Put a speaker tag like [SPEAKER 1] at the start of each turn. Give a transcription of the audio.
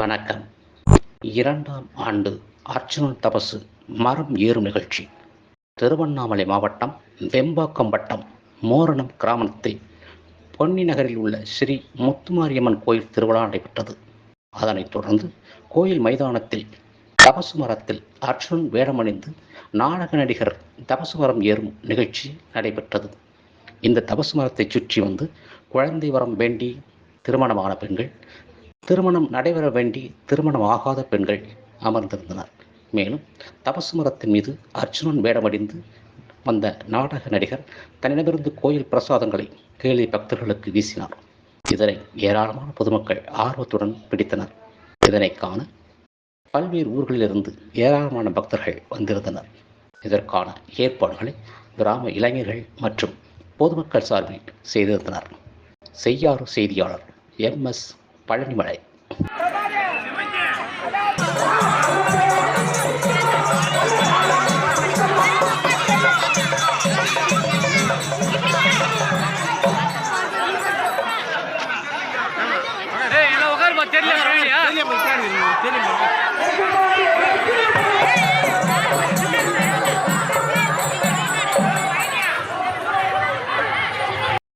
[SPEAKER 1] வணக்கம். இரண்டாம் ஆண்டு அர்ச்சுனன் தபசு மரம் ஏறும் நிகழ்ச்சி. திருவண்ணாமலை மாவட்டம் வெம்பாக்கம் வட்டம் மோரணம் கிராமத்தில் பொன்னி நகரில் உள்ள ஸ்ரீ முத்துமாரியம்மன் கோயில் திருவிழா நடைபெற்றது. அதனைத் தொடர்ந்து கோயில் மைதானத்தில் தபசு மரத்தில் அர்ச்சுனன் வேடமணிந்து நாடக நடிகர் தபசு மரம் ஏறும் நிகழ்ச்சி நடைபெற்றது. இந்த தபசு மரத்தை சுற்றி வந்து குழந்தை வரம் வேண்டி திருமணமான பெண்கள் திருமணம் நடைபெற வேண்டி திருமணம் ஆகாத பெண்கள் அமர்ந்திருந்தனர். மேலும் தபசு மரத்தின் மீது அர்ஜுனன் வேடமடிந்து வந்த நாடக நடிகர் தன்னிடமிருந்து கோயில் பிரசாதங்களை கேலி பக்தர்களுக்கு வீசினார். இதனை ஏராளமான பொதுமக்கள் ஆர்வத்துடன் பிடித்தனர். இதனை காண பல்வேறு ஊர்களிலிருந்து ஏராளமான பக்தர்கள் வந்திருந்தனர். இதற்கான ஏற்பாடுகளை கிராம இளைஞர்கள் மற்றும் பொதுமக்கள் சார்பில் செய்திருந்தனர். செய்யாறு செய்தியாளர் எம் எஸ் பழனிமலை.
[SPEAKER 2] தெரியல தெரியல